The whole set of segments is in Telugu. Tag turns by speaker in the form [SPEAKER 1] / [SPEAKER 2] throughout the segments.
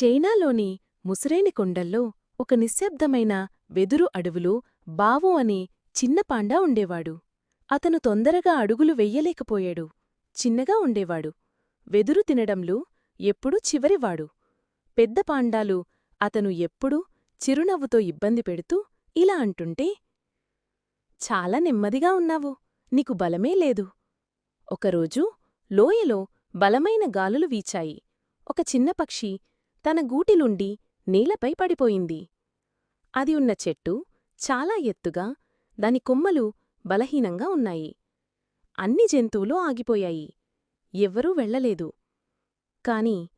[SPEAKER 1] చైనాలోని ముసిరేని కొండల్లో ఒక నిశ్శబ్దమైన వెదురు అడవులో బావు అనే చిన్న పాండా ఉండేవాడు. అతను తొందరగా అడుగులు వెయ్యలేకపోయాడు చిన్నగా ఉండేవాడు. వెదురు తినడంలో ఎప్పుడూ చివరివాడు. పెద్ద పాండాలు అతను ఎప్పుడూ చిరునవ్వుతో ఇబ్బంది పెడుతూ ఇలా అంటుంటే చాలా నెమ్మదిగా ఉన్నావు. నీకు బలమే లేదు. ఒకరోజు లోయలో బలమైన గాలులు వీచాయి. ఒక చిన్న పక్షి తన గూటిలుండి నేలపై పడిపోయింది. అది ఉన్న చెట్టు చాలా ఎత్తుగా దాని కొమ్మలు బలహీనంగా ఉన్నాయి. అన్ని జంతువులు ఆగిపోయాయి. ఎవ్వరూ వెళ్ళలేదు. కాని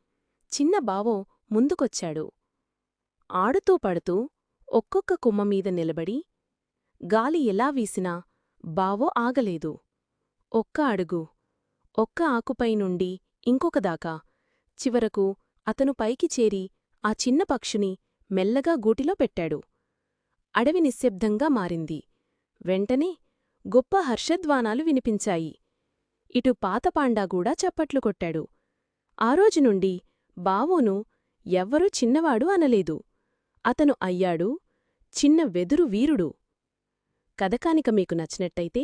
[SPEAKER 1] చిన్న బావో ముందుకొచ్చాడు. ఆడుతూ పడుతూ ఒక్కొక్క కొమ్మమీద నిలబడి గాలి ఎలా వీసినా బావో ఆగలేదు. ఒక్క అడుగు ఒక్క ఆకుపై నుండి ఇంకొకదాకా చివరకు అతను పైకి చేరి ఆ చిన్న పక్షుని మెల్లగా గూటిలో పెట్టాడు. అడవి నిశ్శబ్దంగా మారింది. వెంటనే గొప్ప హర్షధ్వానాలు వినిపించాయి. ఇటు పాతపాండాగూడా చప్పట్లు కొట్టాడు. ఆ రోజు నుండి బావోను ఎవ్వరూ చిన్నవాడు అనలేదు. అతను అయ్యాడు చిన్న వెదురు వీరుడు. కథకానిక మీకు నచ్చినట్టయితే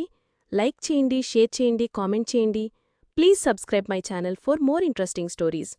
[SPEAKER 1] లైక్ చేయండి షేర్ చేయండి కామెంట్ చేయండి. Please subscribe my channel for more interesting stories.